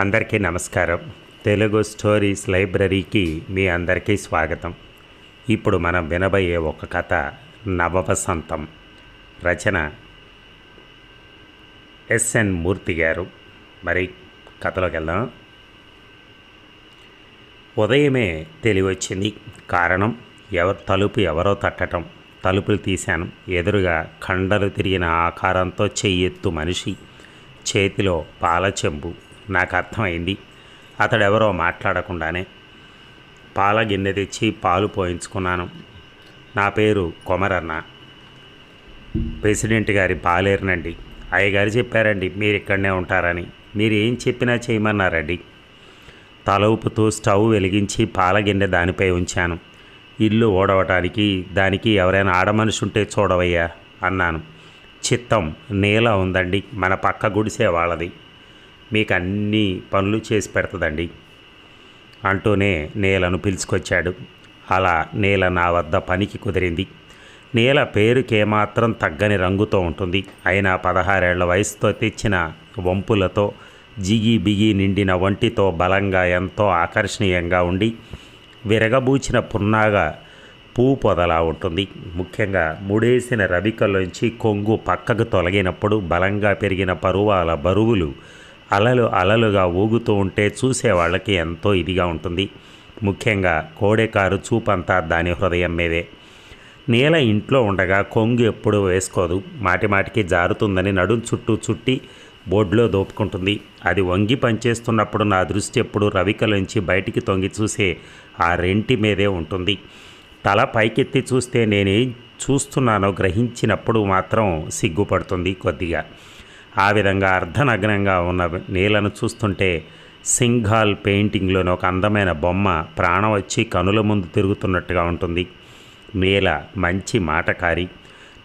అందరికీ నమస్కారం. తెలుగు స్టోరీస్ లైబ్రరీకి మీ అందరికీ స్వాగతం. ఇప్పుడు మనం వినబోయే ఒక కథ నవవసంతం రచన ఎస్ఎన్ మూర్తి గారు. మరి కథలోకి వెళ్దాం ఉదయమే తెలివచ్చింది. కారణం ఎవరు తలుపు ఎవరో తట్టడం తలుపులు తీశాను. ఎదురుగా కండలు తిరిగిన ఆకారంతో చెయ్యెత్తు మనిషి. చేతిలో పాల చెంబు నాకు అర్థమైంది. అతడెవరో మాట్లాడకుండానే పాల గిన్నె తెచ్చి పాలు పోయించుకున్నాను. నా పేరు కొమరన్న. ప్రెసిడెంట్ గారి పాలేరునండి. అయ్యగారు చెప్పారండి మీరు ఇక్కడనే ఉంటారని. మీరు ఏం చెప్పినా చేయమన్నారండి. తల ఊపుతూ స్టవ్ వెలిగించి పాల గిన్నె దానిపై ఉంచాను. ఇల్లు ఓడవటానికి దానికి ఎవరైనా ఆడమనిషి ఉంటే చూడవయ్యా అన్నాను. చిత్తం నేల ఉందండి మన పక్క గుడిసే వాళ్ళది. మీకు అన్ని పనులు చేసి పెడతదండి. అంటూనే నేలను పిలుచుకొచ్చాడు. అలా నేల నా వద్ద పనికి కుదిరింది. నేల పేరుకేమాత్రం తగ్గని రంగుతో ఉంటుంది. అయినా పదహారేళ్ళ వయసుతో తెచ్చిన వంపులతో జిగి బిగి నిండిన ఒంటితో బలంగా ఎంతో ఆకర్షణీయంగా ఉండి విరగబూచిన పున్నాగా పూ పొదలా ఉంటుంది. ముఖ్యంగా ముడేసిన రవికలోంచి కొంగు పక్కకు తొలగినప్పుడు బలంగా పెరిగిన పరువాల బరువులు అలలు అలలుగా ఊగుతూ ఉంటే చూసేవాళ్ళకి ఎంతో ఇదిగా ఉంటుంది. ముఖ్యంగా కోడెకారు చూపంతా దాని హృదయం మీదే. నీల ఇంట్లో ఉండగా కొంగు ఎప్పుడు వేసుకోదు. మాటిమాటికి జారుతుందని నడుం చుట్టూ చుట్టి బోర్డులో దోపుకుంటుంది. అది వంగి పనిచేస్తున్నప్పుడు నా దృష్టి ఎప్పుడు రవికలోంచి బయటికి తొంగి చూసే ఆ రెంటి మీదే ఉంటుంది. తల పైకెత్తి చూస్తే నేనేం చూస్తున్నానో గ్రహించినప్పుడు మాత్రం సిగ్గుపడుతుంది కొద్దిగా. ఆ విధంగా అర్ధనగ్నంగా ఉన్న నీలను చూస్తుంటే సింఘాల్ పెయింటింగ్లోని ఒక అందమైన బొమ్మ ప్రాణం వచ్చి కనుల ముందు తిరుగుతున్నట్టుగా ఉంటుంది. నేల మంచి మాటకారి.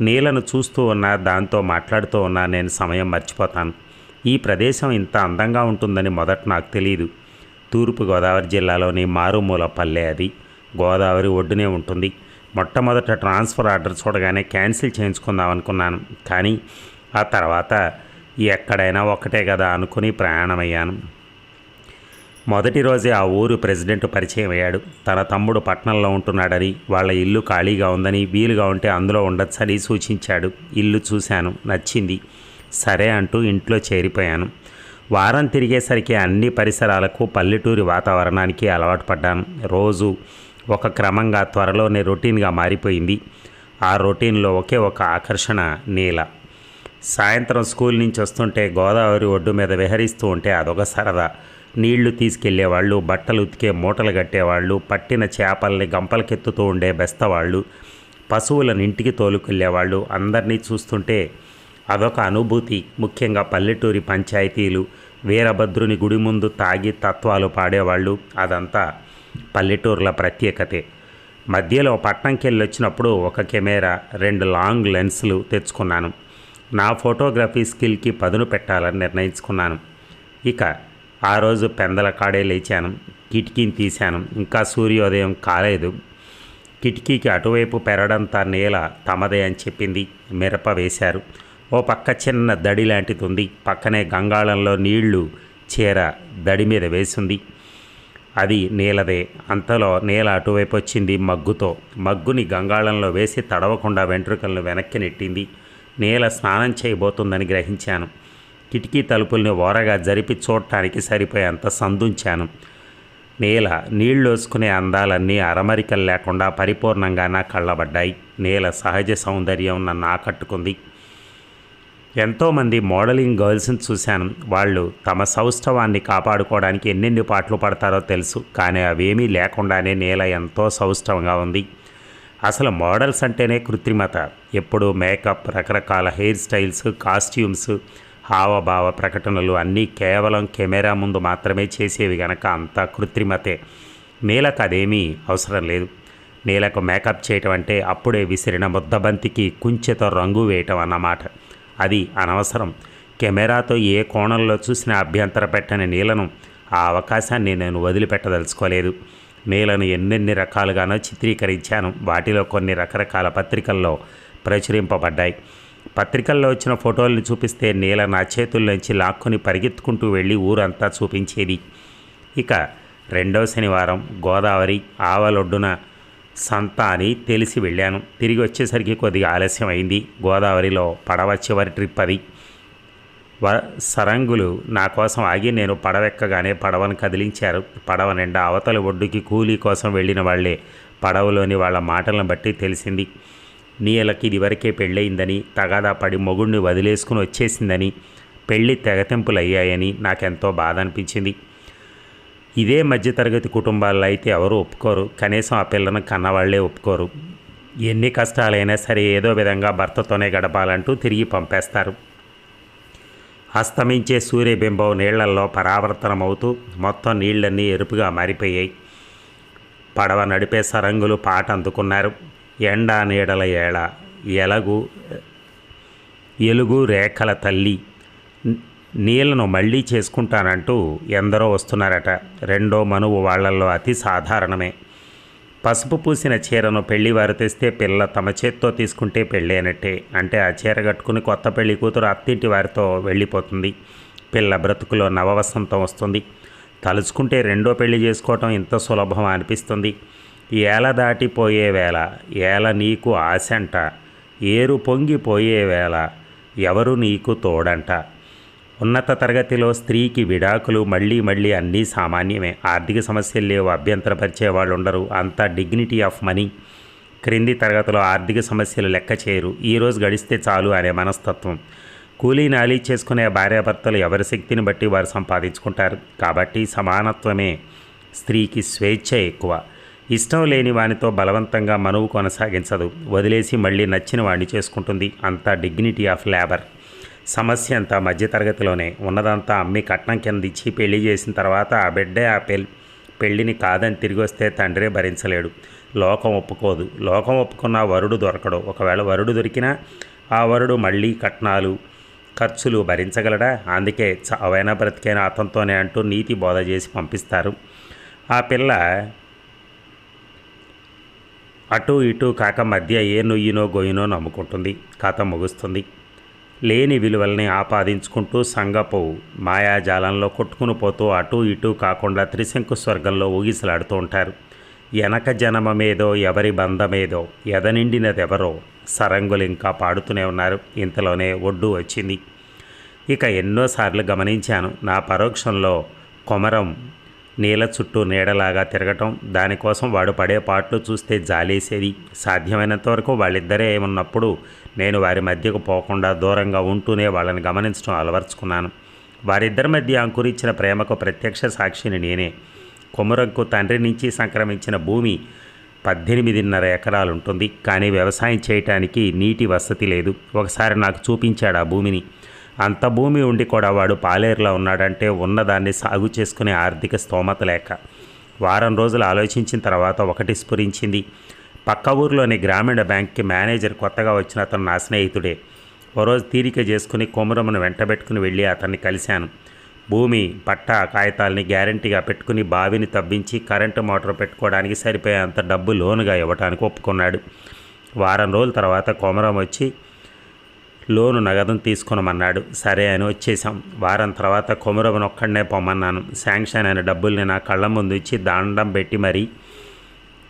నేలను చూస్తూ ఉన్నా దాంతో మాట్లాడుతూ ఉన్నా నేను సమయం మర్చిపోతాను. ఈ ప్రదేశం ఇంత అందంగా ఉంటుందని మొదట నాకు తెలియదు తూర్పుగోదావరి జిల్లాలోని మారుమూల పల్లె అది. గోదావరి ఒడ్డునే ఉంటుంది. మొట్టమొదట ట్రాన్స్ఫర్ ఆర్డర్ చూడగానే క్యాన్సిల్ చేయించుకుందాం అనుకున్నాను. కానీ ఆ తర్వాత ఎక్కడైనా ఒకటే కదా అనుకుని ప్రయాణమయ్యాను మొదటి రోజే ఆ ఊరు ప్రెసిడెంట్ పరిచయం అయ్యాడు. తన తమ్ముడు పట్నంలో ఉంటున్నాడని వాళ్ళ ఇల్లు ఖాళీగా ఉందని వీలుగా ఉంటే అందులో ఉండొచ్చని సూచించాడు. ఇల్లు చూశాను నచ్చింది. సరే అంటూ ఇంట్లో చేరిపోయాను. వారం తిరిగేసరికి అన్ని పరిసరాలకు పల్లెటూరి వాతావరణానికి అలవాటు పడ్డాను. రోజు ఒక క్రమంగా త్వరలోనే రొటీన్గా మారిపోయింది. ఆ రొటీన్లో ఒకే ఒక ఆకర్షణ నీల. సాయంత్రం స్కూల్ నుంచి వస్తుంటే గోదావరి ఒడ్డు మీద విహరిస్తూ ఉంటే అదొక సరదా. నీళ్ళు తీసుకెళ్ళేవాళ్ళు బట్టలు ఉతికే మూటలు కట్టేవాళ్ళు పట్టిన చేపల్ని గంపలకెత్తుతూ ఉండే బెస్తవాళ్ళు పశువులను ఇంటికి తోలుకెళ్ళేవాళ్ళు అందరినీ చూస్తుంటే అదొక అనుభూతి. ముఖ్యంగా పల్లెటూరి పంచాయతీలు వీరభద్రుని గుడి ముందు తాగి తత్వాలు పాడేవాళ్ళు అదంతా పల్లెటూరుల ప్రత్యేకతే. మధ్యలో పట్నంకెళ్ళి వచ్చినప్పుడు ఒక కెమెరా రెండు లాంగ్ లెన్స్లు తెచ్చుకున్నాను. నా ఫోటోగ్రఫీ స్కిల్కి పదును పెట్టాలని నిర్ణయించుకున్నాను. ఇక ఆ రోజు పెందల కాడే లేచాను. కిటికీని తీశాను. ఇంకా సూర్యోదయం కాలేదు. కిటికీకి అటువైపు పెరడంతా నేల తమదే అని చెప్పింది. మిరప వేశారు. ఓ పక్క చిన్న దడి లాంటిది ఉంది. పక్కనే గంగాళంలో నీళ్ళు చీర దడి మీద వేసింది. అది నేలదే. అంతలో నేల అటువైపు వచ్చింది మగ్గుతో. మగ్గుని గంగాళంలో వేసి తడవకుండా వెంట్రుకలను వెనక్కి నెట్టింది. నేల స్నానం చేయబోతుందని గ్రహించాను. కిటికీ తలుపుల్ని ఓరగా జరిపి చూడటానికి సరిపోయేంత సందుంచాను. నేల నీళ్ళోసుకునే అందాలన్నీ అరమరికలు లేకుండా పరిపూర్ణంగా నా కళ్ళబడ్డాయి. నేల సహజ సౌందర్యం నన్ను ఆకట్టుకుంది. ఎంతోమంది మోడలింగ్ గర్ల్స్ని చూశాను. వాళ్ళు తమ సౌష్ఠవాన్ని కాపాడుకోవడానికి ఎన్నెన్ని పాటలు పడతారో తెలుసు. కానీ అవేమీ లేకుండానే నేల ఎంతో సౌష్ఠవంగా ఉంది. అసలు మోడల్స్ అంటేనే కృత్రిమత. ఎప్పుడు మేకప్ రకరకాల హెయిర్ స్టైల్స్ కాస్ట్యూమ్స్ హావభావ ప్రకటనలు అన్నీ కేవలం కెమెరా ముందు మాత్రమే చేసేవి గనక అంతా కృత్రిమతే. నేలకు అదేమీ అవసరం లేదు. నేలకు మేకప్ చేయటం అంటే అప్పుడే విసిరిన ముద్దబంతికి కుంచెత రంగు వేయటం అన్నమాట. అది అనవసరం. కెమెరాతో ఏ కోణంలో చూసినా అభ్యంతర పెట్టని నీలను ఆ అవకాశాన్ని నేను వదిలిపెట్టదలుచుకోలేదు. నేలను ఎన్నెన్ని రకాలుగానో చిత్రీకరించాను. వాటిలో కొన్ని రకరకాల పత్రికల్లో ప్రచురింపబడ్డాయి. పత్రికల్లో వచ్చిన ఫోటోల్ని చూపిస్తే నేల నా చేతుల్లోంచి లాక్కొని పరిగెత్తుకుంటూ వెళ్ళి ఊరంతా చూపించేది. ఇక రెండవ శనివారం గోదావరి ఆవలొడ్డున సంత అని తెలిసి వెళ్ళాను. తిరిగి వచ్చేసరికి కొద్దిగా ఆలస్యం అయింది గోదావరిలో పడవ చివరి ట్రిప్ అది. సరంగులు నా కోసం ఆగి నేను పడవెక్కగానే పడవను కదిలించారు. పడవ నిండా అవతల ఒడ్డుకి కూలీ కోసం వెళ్ళిన వాళ్ళే పడవలోని వాళ్ళ మాటలను బట్టి తెలిసింది. నీయలకి ఇదివరకే పెళ్ళయిందని తగాదా పడి మొగుడిని వదిలేసుకుని వచ్చేసిందని పెళ్ళి తెగతెంపులు అయ్యాయని నాకెంతో బాధ అనిపించింది ఇదే మధ్యతరగతి కుటుంబాల్లో అయితే ఎవరు ఒప్పుకోరు. కనీసం ఆ పిల్లను కన్నవాళ్ళే ఒప్పుకోరు. ఎన్ని కష్టాలైనా సరే ఏదో విధంగా భర్తతోనే గడపాలంటూ తిరిగి పంపేస్తారు. అస్తమించే సూర్యబింబం నీళ్ళల్లో పరావర్తనమవుతూ మొత్తం నీళ్ళన్నీ ఎరుపుగా మారిపోయాయి. పడవ నడిపే సరంగులు పాట అందుకున్నారు. ఎండ నీడల ఏళ ఎలగు ఎలుగు రేఖల తల్లి. నీళ్ళను మళ్ళీ చేసుకుంటానంటూ ఎందరో వస్తున్నారట. రెండో మనువు వాళ్ళల్లో అతి సాధారణమే. పసుపు పూసిన చీరను పెళ్ళివారు తెస్తే పిల్ల తమ చేత్తో తీసుకుంటే పెళ్ళేనట్టే అంటే ఆ చీర కట్టుకుని కొత్త పెళ్ళి కూతురు అత్తింటి వారితో వెళ్ళిపోతుంది. పిల్ల బ్రతుకులో నవవసంతం వస్తుంది. తలుచుకుంటే రెండో పెళ్ళి చేసుకోవటం ఇంత సులభం అనిపిస్తుంది. ఏల దాటిపోయే వేళ ఏల నీకు ఆశంట ఏరు పొంగిపోయే వేళ ఎవరు నీకు తోడంట? ఉన్నత తరగతిలో స్త్రీకి విడాకులు మళ్ళీ మళ్ళీ అన్నీ సామాన్యమే. ఆర్థిక సమస్యలు లేవు అభ్యంతరపరిచే వాళ్ళు ఉండరు అంతా డిగ్నిటీ ఆఫ్ మనీ క్రింది తరగతిలో ఆర్థిక సమస్యలు లెక్క చేయరు ఈరోజు గడిస్తే చాలు అనే మనస్తత్వం. కూలీ నాలీ చేసుకునే భార్యాభర్తలు ఎవరి శక్తిని బట్టి వారు సంపాదించుకుంటారు? కాబట్టి సమానత్వమే స్త్రీకి స్వేచ్ఛ ఎక్కువ. ఇష్టం లేని వానితో బలవంతంగా మనువు కొనసాగించదు. వదిలేసి మళ్ళీ నచ్చిన వాడిని చేసుకుంటుంది. అంతా డిగ్నిటీ ఆఫ్ లేబర్ సమస్య అంతా మధ్యతరగతిలోనే. ఉన్నదంతా అమ్మి కట్నం కింద ఇచ్చి పెళ్ళి చేసిన తర్వాత ఆ బిడ్డే ఆ పెళ్ పెళ్ళిని కాదని తిరిగి వస్తే తండ్రే భరించలేడు. లోకం ఒప్పుకోదు. లోకం ఒప్పుకున్న వరుడు దొరకడు. ఒకవేళ వరుడు దొరికినా ఆ వరుడు మళ్ళీ కట్నాలు ఖర్చులు భరించగలడా? అందుకే చావైనా బ్రతికైనా అతనితోనే అంటూ నీతి బోధ చేసి పంపిస్తారు. ఆ పిల్ల అటు ఇటు కాక మధ్య ఏ నుయ్యినో గొయ్యినో నమ్ముకుంటుంది. కథ ముగుస్తుంది. లేని విలువల్ని ఆపాదించుకుంటూ సంగపు మాయాజాలంలో కొట్టుకుని పోతూ అటూ ఇటూ కాకుండా త్రిశంకు స్వర్గంలో ఊగిసలాడుతూ ఉంటారు. వెనక జనమమేదో ఎవరి బంధమేదో ఎదనిండినదెవరో సరంగులు ఇంకా పాడుతూనే ఉన్నారు. ఇంతలోనే ఒడ్డు వచ్చింది. ఇక ఎన్నోసార్లు గమనించాను నా పరోక్షంలో కొమరం నీళ్ళ చుట్టూ నీడలాగా తిరగటం దానికోసం వాడు పడే పాటలు చూస్తే జాలేసేది. సాధ్యమైనంత వరకు వాళ్ళిద్దరే ఉన్నప్పుడు నేను వారి మధ్యకు పోకుండా దూరంగా ఉంటూనే వాళ్ళని గమనించడం అలవర్చుకున్నాను. వారిద్దరి మధ్య అంకురించిన ప్రేమకు ప్రత్యక్ష సాక్షిని నేనే. కొమురంకు తండ్రి నుంచి సంక్రమించిన భూమి పద్దెనిమిదిన్నర ఎకరాలు ఉంటుంది కానీ వ్యవసాయం చేయటానికి నీటి వసతి లేదు. ఒకసారి నాకు చూపించాడు ఆ భూమిని. అంత భూమి ఉండి కూడా వాడు పాలేరులో ఉన్నాడంటే ఉన్నదాన్ని సాగు చేసుకునే ఆర్థిక స్తోమత లేక. వారం రోజులు ఆలోచించిన తర్వాత ఒకటి స్ఫురించింది. పక్క ఊర్లోని గ్రామీణ బ్యాంక్కి మేనేజర్ కొత్తగా వచ్చిన అతను నా స్నేహితుడే. ఓ రోజు తీరిక చేసుకుని కుమరమును వెంటబెట్టుకుని వెళ్ళి అతన్ని కలిశాను. భూమి పట్ట కాగితాలని గ్యారంటీగా పెట్టుకుని బావిని తవ్వించి కరెంటు మోటార్ పెట్టుకోవడానికి సరిపోయేంత డబ్బు లోనుగా ఇవ్వడానికి ఒప్పుకున్నాడు. వారం రోజుల తర్వాత కొమరం వచ్చి లోను నగదును తీసుకునమన్నాడు. సరే అని వచ్చేసాం వారం తర్వాత కొమురవను ఒక్కడనే పొమ్మన్నాను. శాంక్షన్ అయిన డబ్బుల్ని నా కళ్ళ ముందు ఇచ్చి పెట్టి మరీ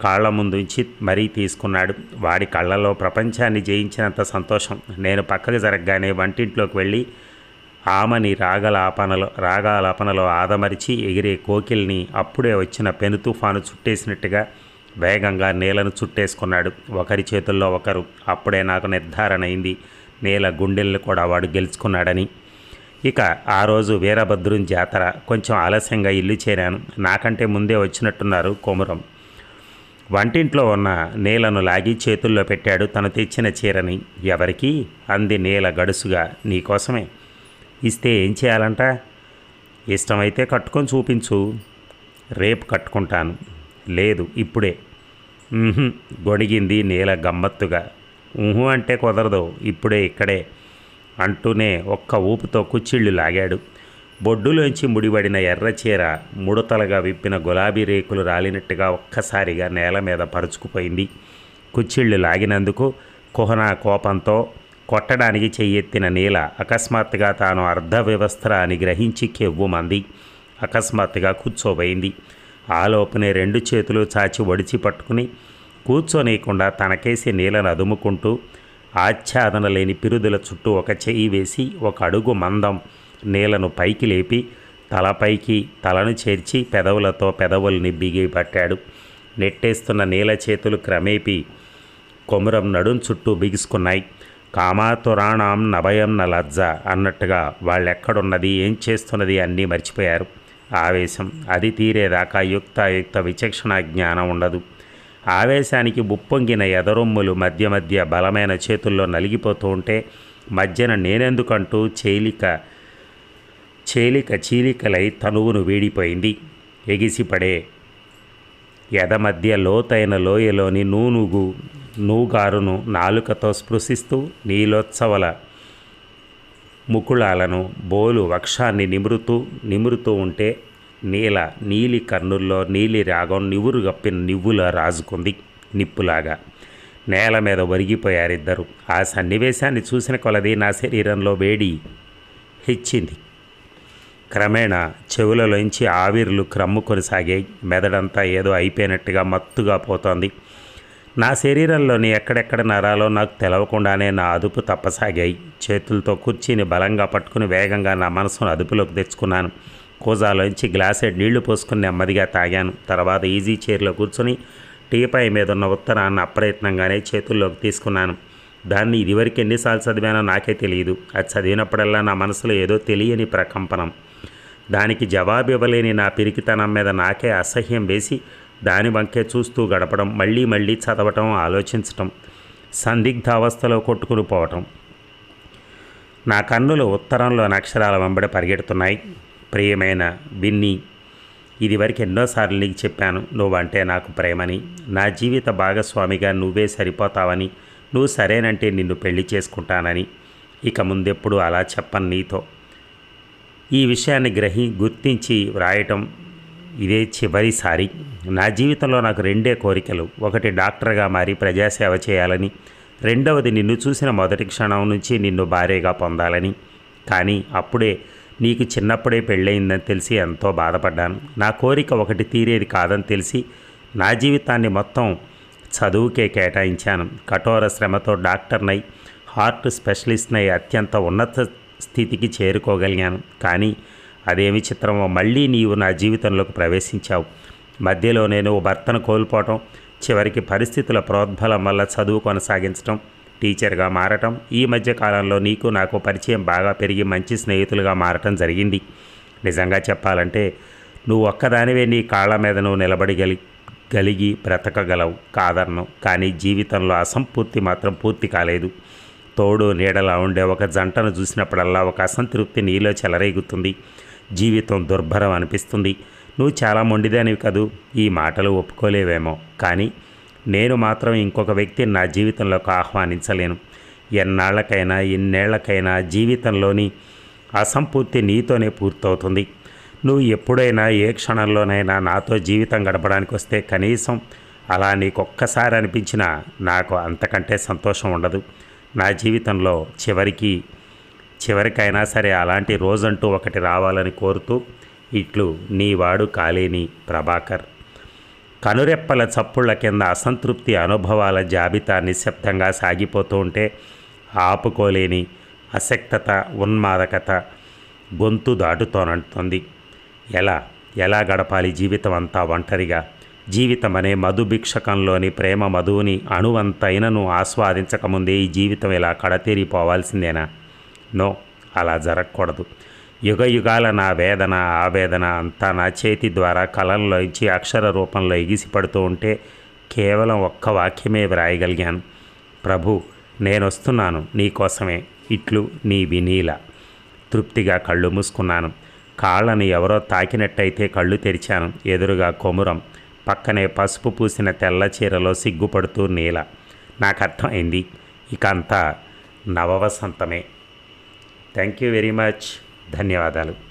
కాళ్ళ ముందు ఇచ్చి మరీ తీసుకున్నాడు. వాడి కళ్ళలో ప్రపంచాన్ని జయించినంత సంతోషం. నేను పక్కకు జరగగానే వంటింట్లోకి వెళ్ళి ఆమని రాగలాపనలో రాగాలాపనలో ఆదమరిచి ఎగిరే కోకిల్ని అప్పుడే వచ్చిన పెను తుఫాను చుట్టేసినట్టుగా వేగంగా నేలను చుట్టేసుకున్నాడు. ఒకరి చేతుల్లో ఒకరు. అప్పుడే నాకు నిర్ధారణ అయింది నేల గుండెల్ని కూడా వాడు గెలుచుకున్నాడని. ఇక ఆ రోజు వీరభద్రుని జాతర కొంచెం ఆలస్యంగా ఇల్లు చేరాను. నాకంటే ముందే వచ్చినట్టున్నారు కొమురం. వంటింట్లో ఉన్న నేలను లాగి చేతుల్లో పెట్టాడు తను తెచ్చిన చీరని. ఎవరికి? అంది నేల గడుసుగా. నీకోసమే ఇస్తే ఏం చేయాలంట? ఇష్టమైతే కట్టుకొని చూపించు. రేపు కట్టుకుంటాను. లేదు ఇప్పుడే. గొడిగింది నేల గమ్మత్తుగా. ఊహు అంటే కుదరదు. ఇప్పుడే ఇక్కడే అంటూనే ఒక్క ఊపుతో కుచ్చిళ్ళు లాగాడు. బొడ్డులోంచి ముడిపడిన ఎర్రచీర ముడతలుగా విప్పిన గులాబీ రేకులు రాలినట్టుగా ఒక్కసారిగా నేల మీద పరుచుకుపోయింది. కుచ్చిళ్ళు లాగినందుకు కుహన కోపంతో కొట్టడానికి చెయ్యెత్తిన నీల అకస్మాత్తుగా తాను అర్ధ వ్యవస్థ అని గ్రహించి కెవ్వుమంది. అకస్మాత్తుగా కూర్చోబోయింది. ఆలోపునే రెండు చేతులు చాచి ఒడిచి పట్టుకుని కూర్చోనీయకుండా తనకేసి నీళ్ళను అదుముకుంటూ ఆచ్ఛాదన లేని పిరుదుల చుట్టూ ఒక చెయ్యి వేసి ఒక అడుగు మందం నీళ్ళను పైకి లేపి తలపైకి తలను చేర్చి పెదవులతో పెదవుల్ని బిగి పట్టాడు. నెట్టేస్తున్న నీల చేతులు క్రమేపీ కొమురం నడుం చుట్టూ బిగుసుకున్నాయి. కామాతురాణం నభయం న లజ్జ అన్నట్టుగా వాళ్ళెక్కడున్నది ఏం చేస్తున్నది అన్నీ మర్చిపోయారు. ఆవేశం అది తీరేదాకా యుక్తాయుక్త విచక్షణ జ్ఞానం ఉండదు. ఆవేశానికి ఉప్పొంగిన ఎదరొమ్ములు మధ్య మధ్య బలమైన చేతుల్లో నలిగిపోతూ ఉంటే మధ్యన నేనెందుకంటూ చేలిక చేలిక చీలికలై తనువును వీడిపోయింది. ఎగిసిపడే ఎద మధ్య లోతైన లోయలోని నూనుగు నూగారును నాలుకతో స్పృశిస్తూ నీలోత్సవల ముకుళాలను బోలు వక్షాన్ని నిమురుతూ నిమురుతూ ఉంటే నీల నీలి కన్నుల్లో నీలి రాగం నివురు గప్పిన నివ్వులా రాజుకుంది నిప్పులాగా. నేల మీద ఒరిగిపోయారిద్దరు. ఆ సన్నివేశాన్ని చూసిన కొలది నా శరీరంలో వేడి హెచ్చింది. క్రమేణా చెవులలోంచి ఆవిర్లు క్రమ్ముకొని సాగాయి మెదడంతా ఏదో అయిపోయినట్టుగా మత్తుగా పోతోంది. నా శరీరంలోని ఎక్కడెక్కడ నరాలో నాకు తెలవకుండానే నా అదుపు తప్పసాగాయి. చేతులతో కుర్చీని బలంగా పట్టుకుని వేగంగా నా మనసును అదుపులోకి తెచ్చుకున్నాను. కూజాలోంచి గ్లాసెడ్ నీళ్ళు పోసుకుని నెమ్మదిగా తాగాను. తర్వాత ఈజీ చైర్లో కూర్చొని టీపై మీద ఉన్న ఉత్తరాన్ని అప్రయత్నంగానే చేతుల్లోకి తీసుకున్నాను. దాన్ని ఇదివరకు ఎన్నిసార్లు చదివానో నాకే తెలియదు అది చదివినప్పుడల్లా నా మనసులో ఏదో తెలియని ప్రకంపనం. దానికి జవాబు ఇవ్వలేని నా పిరికితనం మీద నాకే అసహ్యం వేసి దాని వంకే చూస్తూ గడపడం మళ్ళీ మళ్ళీ చదవటం ఆలోచించటం సందిగ్ధ అవస్థలో కొట్టుకుని పోవటం. నా కన్నులు ఉత్తరంలోని అక్షరాల వెంబడి పరిగెడుతున్నాయి. ప్రియమైన బిన్ని ఇదివరకు ఎన్నోసార్లు నీకు చెప్పాను నువ్వంటే నాకు ప్రేమని. నా జీవిత భాగస్వామిగా నువ్వే సరిపోతావని నువ్వు సరేనంటే నిన్ను పెళ్ళి చేసుకుంటానని. ఇక ముందెప్పుడు అలా చెప్పను నీతో. ఈ విషయాన్ని గ్రహి గుర్తించి వ్రాయటం ఇదే చివరిసారి. నా జీవితంలో నాకు రెండే కోరికలు. ఒకటి డాక్టర్గా మారి ప్రజాసేవ చేయాలని రెండవది నిన్ను చూసిన మొదటి క్షణం నుంచి నిన్ను భార్యగా పొందాలని. కానీ అప్పుడే నీకు చిన్నప్పుడే పెళ్ళయిందని తెలిసి ఎంతో బాధపడ్డాను. నా కోరిక ఒకటి తీరేది కాదని తెలిసి నా జీవితాన్ని మొత్తం చదువుకే కేటాయించాను. కఠోర శ్రమతో డాక్టర్నై హార్ట్ స్పెషలిస్ట్నై అత్యంత ఉన్నత స్థితికి చేరుకోగలిగాను. కానీ అదేమి చిత్రమో మళ్ళీ నీవు నా జీవితంలోకి ప్రవేశించావు. మధ్యలో నేను ఓ భర్తను కోల్పోవటం చివరికి పరిస్థితుల ప్రోద్బలం వల్ల చదువు కొనసాగించడం టీచర్గా మారటం ఈ మధ్య కాలంలో నీకు నాకు పరిచయం బాగా పెరిగి మంచి స్నేహితులుగా మారటం జరిగింది. నిజంగా చెప్పాలంటే నువ్వు ఒక్కదానివే నీ కాళ్ళ మీద నువ్వు నిలబడగలి గలిగి బ్రతకగలవు కాదన్ను. కానీ జీవితంలో అసంపూర్తి మాత్రం పూర్తి కాలేదు. తోడు నీడలా ఉండే ఒక జంటను చూసినప్పుడల్లా ఒక అసంతృప్తి నీలో చెలరేగుతుంది. జీవితం దుర్భరం అనిపిస్తుంది. నువ్వు చాలా మొండిదానివి కదూ. ఈ మాటలు ఒప్పుకోలేవేమో. కానీ నేను మాత్రం ఇంకొక వ్యక్తిని నా జీవితంలోకి ఆహ్వానించలేను. ఎన్నాళ్ళకైనా ఇన్నేళ్ళకైనా జీవితంలోని అసంపూర్తి నీతోనే పూర్తవుతుంది. నువ్వు ఎప్పుడైనా ఏ క్షణంలోనైనా నాతో జీవితం గడపడానికి వస్తే కనీసం అలా నీకు ఒక్కసారి అనిపించినా నాకు అంతకంటే సంతోషం ఉండదు. నా జీవితంలో చివరికి చివరికైనా సరే అలాంటి రోజంటూ ఒకటి రావాలని కోరుతూ ఇట్లు నీవాడు కాలేని ప్రభాకర్. కనురెప్పల చప్పుళ్ళ కింద అసంతృప్తి అనుభవాల జాబితా నిశ్శబ్దంగా సాగిపోతూ ఉంటే ఆపుకోలేని అసక్తత ఉన్మాదకత గొంతు దాటుతోనంటుంది. ఎలా? ఎలా గడపాలి జీవితం అంతా ఒంటరిగా? జీవితం అనే మధుభిక్షకంలోని ప్రేమ మధువుని అణువంతైనను ఆస్వాదించకముందే ఈ జీవితం ఇలా కడతేరిపోవాల్సిందేనా? నో అలా జరగకూడదు. యుగ యుగాల నా వేదన ఆవేదన అంతా నా చేతి ద్వారా కళల్లో ఇచ్చి అక్షర రూపంలో ఎగిసిపడుతూ ఉంటే కేవలం ఒక్క వాక్యమే వ్రాయగలిగాను. ప్రభు నేను వస్తున్నాను నీకోసమే. ఇట్లు నీ వినీల. తృప్తిగా కళ్ళు మూసుకున్నాను. కాళ్ళని ఎవరో తాకినట్టయితే కళ్ళు తెరిచాను. ఎదురుగా కొమురం. పక్కనే పసుపు పూసిన తెల్ల చీరలో సిగ్గుపడుతూ నీల. నాకు అర్థమైంది ఇక అంతా నవవసంతమే. Thank you very much. ధన్యవాదాలు.